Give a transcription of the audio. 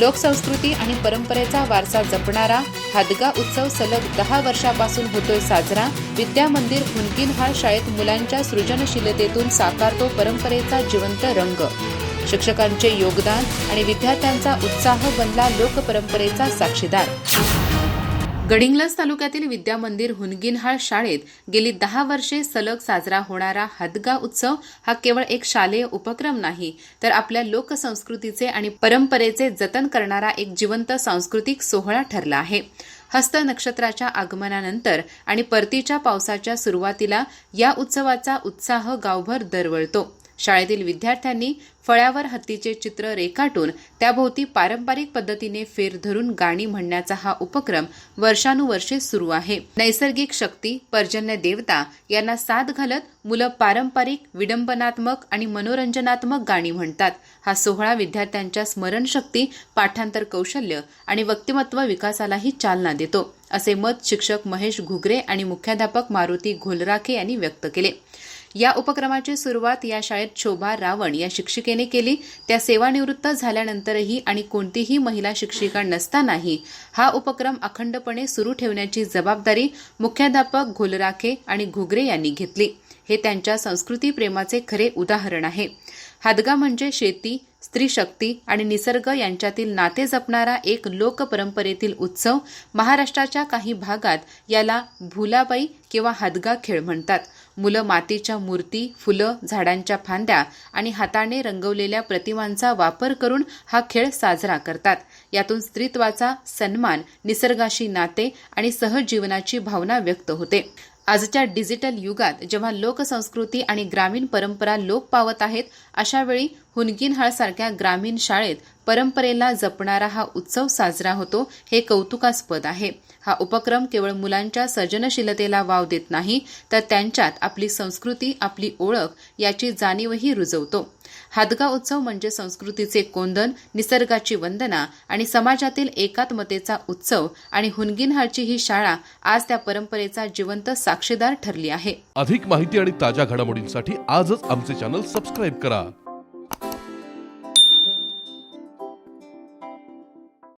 लोकसंस्कृती आणि परंपरेचा वारसा जपणारा हादगा उत्सव सलग दहा वर्षापासून होतोय साजरा. विद्या मंदिर हुनकिनहाळ शाळेत मुलांच्या सृजनशीलतेतून साकारतो परंपरेचा जिवंत रंग. शिक्षकांचे योगदान आणि विद्यार्थ्यांचा उत्साह बनला लोकपरंपरेचा साक्षीदार. गडिंग्लज तालुक्यातील विद्या मंदिर हुनगिनहाळ शाळेत गेली दहा वर्षे सलग साजरा होणारा हदगा उत्सव हा केवळ एक शालेय उपक्रम नाही तर आपल्या लोकसंस्कृतीचे आणि परंपरेचे जतन करणारा एक जिवंत सांस्कृतिक सोहळा ठरला आहे. हस्त नक्षत्राच्या आगमनानंतर आणि परतीच्या पावसाच्या सुरुवातीला या उत्सवाचा उत्साह गावभर दरवळतो. शाळेतील विद्यार्थ्यांनी फळ्यावर हत्तीचे चित्र रेखाटून त्याभोवती पारंपरिक पद्धतीने फेर धरून गाणी म्हणण्याचा हा उपक्रम वर्षानुवर्षे सुरू आहे. नैसर्गिक शक्ती पर्जन्य देवता यांना साथ घालत मुलं पारंपरिक विडंबनात्मक आणि मनोरंजनात्मक गाणी म्हणतात. हा सोहळा विद्यार्थ्यांच्या स्मरणशक्ती पाठांतर कौशल्य आणि व्यक्तिमत्व विकासालाही चालना देतो असे मत शिक्षक महेश घुगरे आणि मुख्याध्यापक मारुती घोलराखे यांनी व्यक्त केले. या उपक्रमाची सुरुवात या शाळेत शोभा रावण या शिक्षिकेने केली. त्या सेवानिवृत्त झाल्यानंतरही आणि कोणतीही महिला शिक्षिका नसतानाही हा उपक्रम अखंडपणे सुरू ठेवण्याची जबाबदारी मुख्याध्यापक घोलराखे आणि घुगरे यांनी घेतली. हे त्यांच्या संस्कृती प्रेमाचे खरे उदाहरण आहे. हादगा म्हणजे शेती स्त्री शक्ती आणि निसर्ग यांच्यातील नाते जपणारा एक लोकपरंपरेतील उत्सव महाराष्ट्राच्या काही भागात याला भुलाबाई किंवा हादगा खेळ म्हणतात. मुलं मातीच्या मूर्ती फुलं झाडांच्या फांद्या आणि हाताने रंगवलेल्या प्रतिमांचा वापर करून हा खेळ साजरा करतात. यातून स्त्रीत्वाचा सन्मान निसर्गाशी नाते आणि सहजीवनाची भावना व्यक्त होते. आजच्या डिजिटल युगात जेव्हा लोकसंस्कृती आणि ग्रामीण परंपरा लोप पावत आहेत अशावेळी हुनगिनहाळसारख्या ग्रामीण शाळेत परंपरेला जपणारा हा उत्सव साजरा होतो हे कौतुकास्पद आहे. हा उपक्रम केवळ मुलांच्या सर्जनशीलतेला वाव देत नाही तर त्यांच्यात आपली संस्कृती आपली ओळख याची जाणीवही रुजवतो. हादगा उत्सव म्हणजे संस्कृतीचे कोंदन निसर्गाची वंदना आणि समाजातील एकात्मतेचा उत्सव आणि हुनगिनहारची ही शाळा आज त्या परंपरेचा जिवंत साक्षीदार ठरली आहे. अधिक माहिती आणि ताज्या घडामोडींसाठी आजच आमचे चॅनल सबस्क्राईब करा.